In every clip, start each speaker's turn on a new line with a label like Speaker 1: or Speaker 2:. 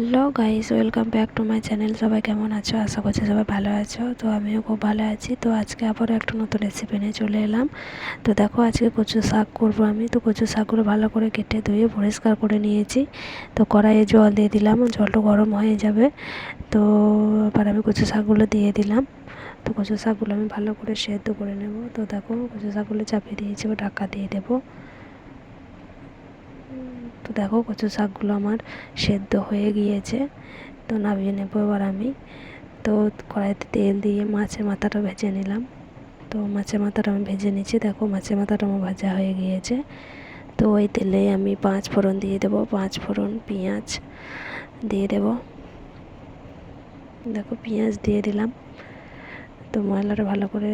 Speaker 1: Hello guys, welcome back to my channel. সবাই কেমন আছো? আশা করছি সবাই ভালো আছো। তো আমিও খুব ভালো আছি। তো আজকে আবারও একটা নতুন রেসিপি নিয়ে চলে এলাম। তো দেখো, আজকে কচু শাক করব আমি। তো কচু শাকগুলো ভালো করে কেটে ধুয়ে পরিষ্কার করে নিয়েছি। তো কড়াইয়ে জল দিয়ে দিলাম। জলটা গরম হয়ে যাবে। তো এবার আমি কচু শাকগুলো দিয়ে দিলাম। তো কচু শাকগুলো আমি ভালো করে সেদ্ধ করে নেব। তো দেখো, কচু শাকগুলো চাপিয়ে দিয়েছি। এবার ঢাকা দিয়ে দেবো। তো দেখো কচু শাকগুলো আমার সেদ্ধ হয়ে গিয়েছে। তো নামিয়ে নেব এবার আমি। তো কড়াইতে তেল দিয়ে মাছের মাথাটা ভেজে নিলাম। তো মাছের মাথাটা আমি ভেজে নিচ্ছি। দেখো মাছের মাথাটা আমার ভাজা হয়ে গিয়েছে। তো ওই তেলে আমি পাঁচ ফোড়ন দিয়ে দেবো। পাঁচ ফোড়ন পেঁয়াজ দিয়ে দেব। দেখো পেঁয়াজ দিয়ে দিলাম। তো মশলাটা ভালো করে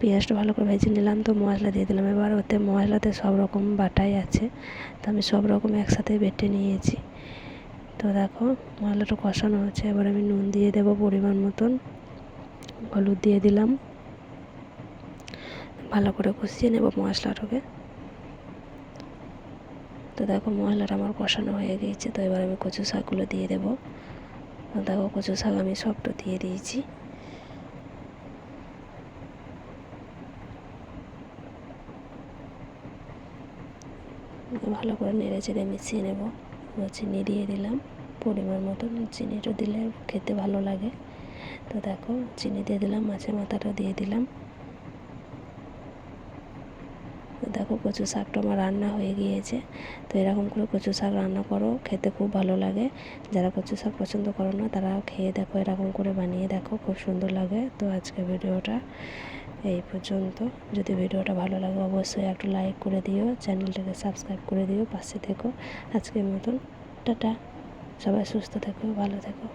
Speaker 1: পেঁয়াজটা ভালো করে ভেজে নিলাম, তো মশলা দিয়ে দিলাম। এবার ওতে মশলাতে সব রকম বাটাই আছে, তো আমি সব রকম একসাথে বেটে নিয়েছি। তো দেখো, মশলাটা কষানো হচ্ছে। এবার আমি নুন দিয়ে দেবো পরিমাণ মতন। হলুদ দিয়ে দিলাম। ভালো করে কষিয়ে নেব মশলাটাকে। তো দেখো, মশলাটা আমার কষানো হয়ে গিয়েছে। তো এবার আমি কচু শাকগুলো দিয়ে দেবো। দেখো, কচু শাক আমি সবটা দিয়ে দিয়েছি। ভালো করে নেড়ে চেড়ে মিশিয়ে নেব। চিনি দিয়ে দিলাম। পরিমাণ মতন চিনিটা দিলে খেতে ভালো লাগে। তো দেখো, চিনি দিয়ে দিলাম, মাছের মাথাটা দিয়ে দিলাম। দেখো কচু শাকটা আমার রান্না হয়ে গিয়েছে। তো এরকম করে কচু শাক রান্না করো, খেতে খুব ভালো লাগে। যারা কচু শাক পছন্দ করো না, তারা খেয়ে দেখো, এরকম করে বানিয়ে দেখো, খুব সুন্দর লাগে। তো আজকে ভিডিওটা এই পর্যন্ত। যদি ভিডিওটা ভালো লাগে, অবশ্যই একটু লাইক করে দিও, চ্যানেলটাকে সাবস্ক্রাইব করে দিও, পাশে থেকো। আজকের মতন, টাটা। সবাই সুস্থ থেকো, ভালো থেকো।